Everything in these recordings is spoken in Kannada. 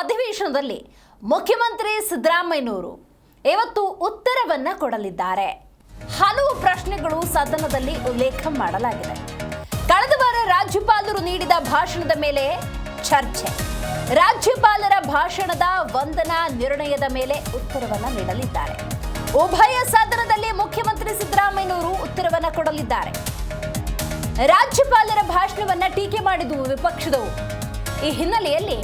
ಅಧಿವೇಶನದಲ್ಲಿ ಮುಖ್ಯಮಂತ್ರಿ ಸಿದ್ದರಾಮಯ್ಯನವರು ಇವತ್ತು ಉತ್ತರವನ್ನ ಕೊಡಲಿದ್ದಾರೆ. ಹಲವು ಪ್ರಶ್ನೆಗಳು ಸದನದಲ್ಲಿ ಉಲ್ಲೇಖ ಮಾಡಲಾಗಿದೆ. ಕಳೆದ ವಾರ ರಾಜ್ಯಪಾಲರು ನೀಡಿದ ಭಾಷಣದ ಮೇಲೆ ಚರ್ಚೆ. ರಾಜ್ಯಪಾಲರ ಭಾಷಣದ ವಂದನಾ ನಿರ್ಣಯದ ಮೇಲೆ ಉತ್ತರವನ್ನ ನೀಡಲಿದ್ದಾರೆ. ಉಭಯ ಸದನದಲ್ಲಿ ಮುಖ್ಯಮಂತ್ರಿ ಸಿದ್ದರಾಮಯ್ಯನವರು ಉತ್ತರವನ್ನ ಕೊಡಲಿದ್ದಾರೆ. ರಾಜ್ಯಪಾಲರ ಭಾಷಣವನ್ನ ಟೀಕೆ ಮಾಡಿದವು ವಿಪಕ್ಷದವು ಈ ಹಿನ್ನೆಲೆಯಲ್ಲಿ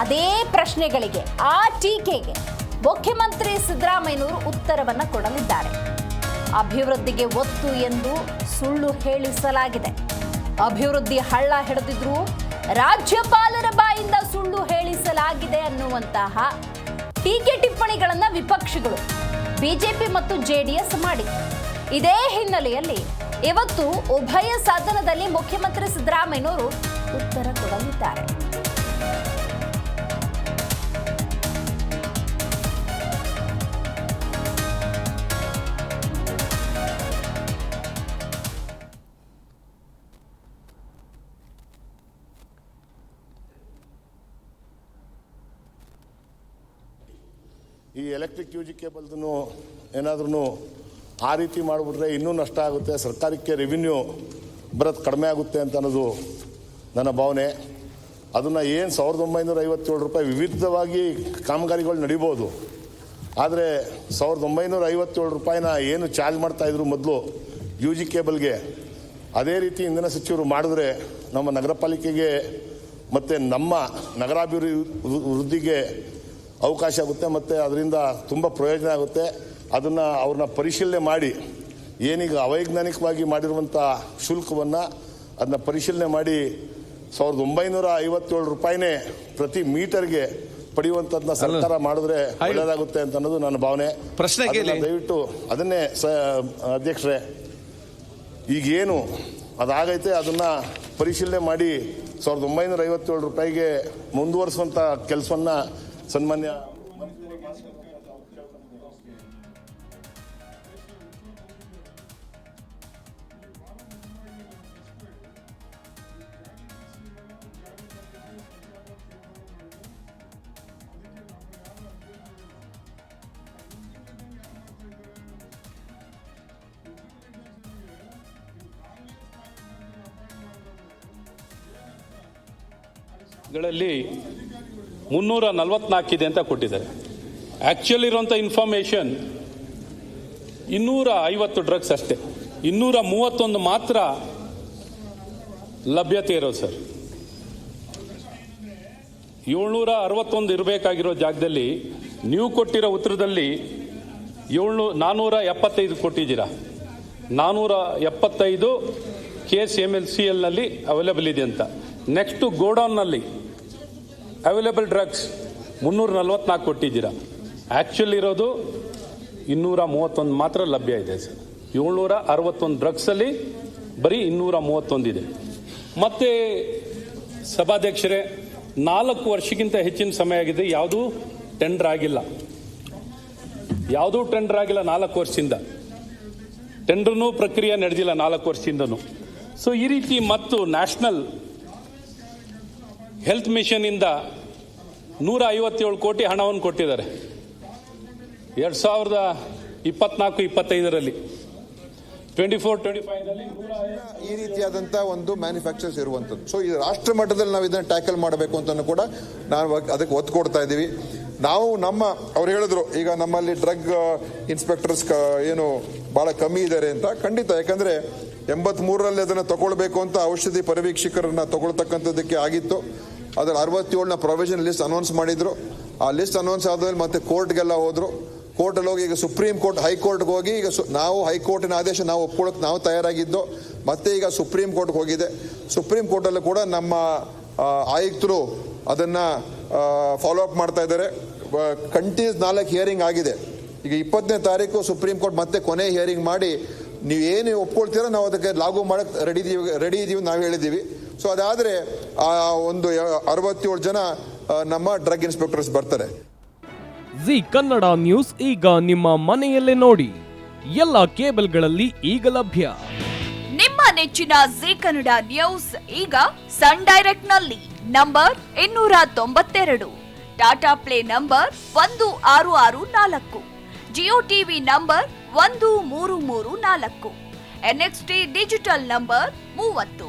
ಅದೇ ಪ್ರಶ್ನೆಗಳಿಗೆ, ಆ ಟೀಕೆಗೆ ಮುಖ್ಯಮಂತ್ರಿ ಸಿದ್ದರಾಮಯ್ಯನವರು ಉತ್ತರವನ್ನು ಕೊಡಲಿದ್ದಾರೆ. ಅಭಿವೃದ್ಧಿಗೆ ಒತ್ತು ಎಂದು ಸುಳ್ಳು ಹೇಳಿಸಲಾಗಿದೆ. ಅಭಿವೃದ್ಧಿ ಹಳ್ಳ ಹಿಡಿದಿದ್ರು ರಾಜ್ಯಪಾಲರ ಬಾಯಿಂದ ಸುಳ್ಳು ಹೇಳಿಸಲಾಗಿದೆ ಅನ್ನುವಂತಹ ಟೀಕೆ ಟಿಪ್ಪಣಿಗಳನ್ನು ವಿಪಕ್ಷಗಳು ಬಿಜೆಪಿ ಮತ್ತು ಜೆಡಿಎಸ್ ಮಾಡಿ ಇದೇ ಹಿನ್ನೆಲೆಯಲ್ಲಿ ಇವತ್ತು ಉಭಯ ಸದನದಲ್ಲಿ ಮುಖ್ಯಮಂತ್ರಿ ಸಿದ್ದರಾಮಯ್ಯನವರು ಈ ಎಲೆಕ್ಟ್ರಿಕ್ ಯೂಜಿ ಕೇಬಲ್ದು ಏನಾದ್ರೂ ಆ ರೀತಿ ಮಾಡಿಬಿಟ್ರೆ ಇನ್ನೂ ನಷ್ಟ ಆಗುತ್ತೆ. ಸರ್ಕಾರಕ್ಕೆ ರೆವಿನ್ಯೂ ಬರೋದು ಕಡಿಮೆ ಆಗುತ್ತೆ ಅಂತ ಅನ್ನೋದು ನನ್ನ ಭಾವನೆ. ಅದನ್ನು ಏನು ಸಾವಿರದ ಒಂಬೈನೂರ ಐವತ್ತೇಳು ರೂಪಾಯಿ ವಿವಿಧವಾಗಿ ಕಾಮಗಾರಿಗಳು ನಡಿಬೋದು. ಆದರೆ ಸಾವಿರದ ಒಂಬೈನೂರ ಐವತ್ತೇಳು ರೂಪಾಯಿನ ಏನು ಚಾರ್ಜ್ ಮಾಡ್ತಾಯಿದ್ರು ಮೊದಲು ಯು ಜಿ ಕೇಬಲ್ಗೆ, ಅದೇ ರೀತಿ ಇಂಧನ ಸಚಿವರು ಮಾಡಿದ್ರೆ ನಮ್ಮ ನಗರ ಪಾಲಿಕೆಗೆ ಮತ್ತು ನಮ್ಮ ನಗರಾಭಿವೃದ್ಧಿ ವೃದ್ಧಿಗೆ ಅವಕಾಶ ಆಗುತ್ತೆ ಮತ್ತು ಅದರಿಂದ ತುಂಬ ಪ್ರಯೋಜನ ಆಗುತ್ತೆ. ಅದನ್ನು ಅವ್ರನ್ನ ಪರಿಶೀಲನೆ ಮಾಡಿ. ಏನೀಗ ಅವೈಜ್ಞಾನಿಕವಾಗಿ ಮಾಡಿರುವಂಥ ಶುಲ್ಕವನ್ನು ಅದನ್ನ ಪರಿಶೀಲನೆ ಮಾಡಿ ಸಾವಿರದ ಒಂಬೈನೂರ ಐವತ್ತೇಳು ರೂಪಾಯಿನೇ ಪ್ರತಿ ಮೀಟರ್ಗೆ ಪಡೆಯುವಂಥದ್ದನ್ನ ಸರ್ಕಾರ ಮಾಡಿದ್ರೆ ಒಳ್ಳೇದಾಗುತ್ತೆ ಅಂತ ಅನ್ನೋದು ನನ್ನ ಭಾವನೆ. ಪ್ರಶ್ನೆ ದಯವಿಟ್ಟು ಅದನ್ನೇ ಸ ಅಧ್ಯಕ್ಷರೇ ಈಗೇನು ಅದಾಗೈತೆ ಅದನ್ನ ಪರಿಶೀಲನೆ ಮಾಡಿ ಸಾವಿರದ ಒಂಬೈನೂರ ಐವತ್ತೇಳು ರೂಪಾಯಿಗೆ ಮುಂದುವರಿಸುವಂಥ ಕೆಲಸವನ್ನ ಸನ್ಮಾನ್ಯ ಗಳಲ್ಲಿ ಮುನ್ನೂರ ನಲವತ್ನಾಲ್ಕಿದೆ ಅಂತ ಕೊಟ್ಟಿದ್ದಾರೆ. ಆಕ್ಚುಲಿ ಇರುವಂಥ ಇನ್ಫಾರ್ಮೇಷನ್ ಇನ್ನೂರ ಐವತ್ತು ಡ್ರಗ್ಸ್ ಅಷ್ಟೇ. ಇನ್ನೂರ ಮೂವತ್ತೊಂದು ಮಾತ್ರ ಲಭ್ಯತೆ ಇರೋದು ಸರ್. ಏಳ್ನೂರ ಅರವತ್ತೊಂದು ಇರಬೇಕಾಗಿರೋ ಜಾಗದಲ್ಲಿ ನೀವು ಕೊಟ್ಟಿರೋ ಉತ್ತರದಲ್ಲಿ ಏಳ್ನೂ ನಾನ್ನೂರ ಎಪ್ಪತ್ತೈದು ಕೊಟ್ಟಿದ್ದೀರಾ. ನಾನ್ನೂರ ಎಪ್ಪತ್ತೈದು K S M L C ಎಲ್ನಲ್ಲಿ available ಇದೆ ಅಂತ. ನೆಕ್ಸ್ಟು ಗೋಡೌನ್ನಲ್ಲಿ ಅವೈಲೇಬಲ್ ಡ್ರಗ್ಸ್ ಮುನ್ನೂರ ನಲ್ವತ್ನಾಲ್ಕು ಕೊಟ್ಟಿದ್ದೀರಾ. ಆ್ಯಕ್ಚುಲ್ ಇರೋದು ಇನ್ನೂರ ಮೂವತ್ತೊಂದು ಮಾತ್ರ ಲಭ್ಯ ಇದೆ ಸರ್. ಏಳ್ನೂರ ಅರವತ್ತೊಂದು ಡ್ರಗ್ಸಲ್ಲಿ ಬರೀ ಇನ್ನೂರ ಮೂವತ್ತೊಂದಿದೆ ಮತ್ತು ಸಭಾಧ್ಯಕ್ಷರೇ, ನಾಲ್ಕು ವರ್ಷಕ್ಕಿಂತ ಹೆಚ್ಚಿನ ಸಮಯ ಆಗಿದೆ, ಯಾವುದೂ ಟೆಂಡರ್ ಆಗಿಲ್ಲ. ಯಾವುದೂ ಟೆಂಡರ್ ಆಗಿಲ್ಲ ನಾಲ್ಕು ವರ್ಷದಿಂದ. ಟೆಂಡರ್ನೂ ಪ್ರಕ್ರಿಯೆ ನಡೆದಿಲ್ಲ ನಾಲ್ಕು ವರ್ಷದಿಂದನೂ. ಸೊ ಈ ರೀತಿ ಮತ್ತು ನ್ಯಾಷನಲ್ ಹೆಲ್ತ್ ಮಿಷನ್ನಿಂದ ನೂರ ಐವತ್ತೇಳು ಕೋಟಿ ಹಣವನ್ನು ಕೊಟ್ಟಿದ್ದಾರೆ. ಎರಡು ಸಾವಿರದ ಇಪ್ಪತ್ನಾಲ್ಕು, ಇಪ್ಪತ್ತೈದರಲ್ಲಿ. ಟ್ವೆಂಟಿ ಫೋರ್ ಟ್ವೆಂಟಿ ಫೈವ್ನಲ್ಲಿ ಈ ರೀತಿಯಾದಂಥ ಒಂದು ಮ್ಯಾನುಫ್ಯಾಕ್ಚರ್ಸ್ ಇರುವಂಥದ್ದು. ಸೊ ಈ ರಾಷ್ಟ್ರ ಮಟ್ಟದಲ್ಲಿ ನಾವು ಇದನ್ನು ಟ್ಯಾಕಲ್ ಮಾಡಬೇಕು ಅಂತಲೂ ಕೂಡ ನಾವು ಅದಕ್ಕೆ ಒತ್ತು ಕೊಡ್ತಾ ಇದ್ದೀವಿ. ನಾವು ನಮ್ಮ, ಅವ್ರು ಹೇಳಿದ್ರು, ಈಗ ನಮ್ಮಲ್ಲಿ ಡ್ರಗ್ ಇನ್ಸ್ಪೆಕ್ಟರ್ಸ್ ಏನು ಭಾಳ ಕಮ್ಮಿ ಇದ್ದಾರೆ ಅಂತ. ಖಂಡಿತ, ಯಾಕಂದರೆ ಎಂಬತ್ಮೂರರಲ್ಲಿ ಅದನ್ನು ತಗೊಳ್ಬೇಕು ಅಂತ ಔಷಧಿ ಪರಿವೀಕ್ಷಕರನ್ನ ತಗೊಳ್ತಕ್ಕಂಥದ್ದಕ್ಕೆ ಆಗಿತ್ತು. ಅದರ ಅರವತ್ತೇಳನ ಪ್ರೊವಿಷನ್ ಲಿಸ್ಟ್ ಅನೌನ್ಸ್ ಮಾಡಿದ್ರು. ಆ ಲಿಸ್ಟ್ ಅನೌನ್ಸ್ ಆದ್ಮೇಲೆ ಮತ್ತೆ ಕೋರ್ಟ್ಗೆಲ್ಲ ಹೋದ್ರು. ಕೋರ್ಟಲ್ಲಿ ಹೋಗಿ ಈಗ ಸುಪ್ರೀಂ ಕೋರ್ಟ್ ಹೈಕೋರ್ಟ್ಗೆ ಹೋಗಿ ಈಗ ನಾವು ಹೈಕೋರ್ಟಿನ ಆದೇಶ ನಾವು ಒಪ್ಕೊಳ್ಳೋಕೆ ನಾವು ತಯಾರಾಗಿದ್ದು. ಮತ್ತೆ ಈಗ ಸುಪ್ರೀಂ ಕೋರ್ಟ್ಗೆ ಹೋಗಿದೆ. ಸುಪ್ರೀಂ ಕೋರ್ಟಲ್ಲೂ ಕೂಡ ನಮ್ಮ ಆಯುಕ್ತರು ಅದನ್ನು ಫಾಲೋ ಅಪ್ ಮಾಡ್ತಾ ಇದ್ದಾರೆ. ಕಂಟಿನ್ಯೂಸ್ ನಾಲ್ಕು ಹಿಯರಿಂಗ್ ಆಗಿದೆ. ಈಗ ಇಪ್ಪತ್ತನೇ ತಾರೀಕು ಸುಪ್ರೀಂ ಕೋರ್ಟ್ ಮತ್ತೆ ಕೊನೆ ಹಿಯರಿಂಗ್ ಮಾಡಿ, ನೀವು ಏನು ಒಪ್ಕೊಳ್ತೀರೋ ನಾವು ಅದಕ್ಕೆ ಲಾಗು ಮಾಡಕ್ಕೆ ರೆಡಿ ಇದೀವಿ ರೆಡಿ ಇದೀವಿ ನಾವು ಹೇಳಿದ್ದೀವಿ. ಸೊ ಅದಾದರೆ ಆ ಒಂದು ಅರವತ್ತೇಳು ಜನ ನಮ್ಮ ಡ್ರಗ್ ಇನ್ಸ್ಪೆಕ್ಟರ್ಸ್ ಬರ್ತಾರೆ. ಜಿ ಕನ್ನಡ ನ್ಯೂಸ್ ಈಗ ನಿಮ್ಮ ಮನೆಯಲ್ಲೇ ನೋಡಿ. ಎಲ್ಲ ಕೇಬಲ್ಗಳಲ್ಲಿ ಈಗ ಲಭ್ಯ. ನಿಮ್ಮ ನೆಚ್ಚಿನ ಜಿ ಕನ್ನಡ ನ್ಯೂಸ್ ಈಗ ಸನ್ ಡೈರೆಕ್ಟ್ನಲ್ಲಿ ನಂಬರ್ ಇನ್ನೂರ ತೊಂಬತ್ತೆರಡು. ಟಾಟಾ ಪ್ಲೇ ನಂಬರ್ ಒಂದು ಆರು ಆರು ನಾಲ್ಕು. ಜಿಯೋ ಟಿವಿ ನಂಬರ್ ಒಂದು ಮೂರು ಮೂರು ನಾಲ್ಕು. ಎನ್ಎಕ್ಸ್ಟಿ ಡಿಜಿಟಲ್ ನಂಬರ್ ಮೂವತ್ತು.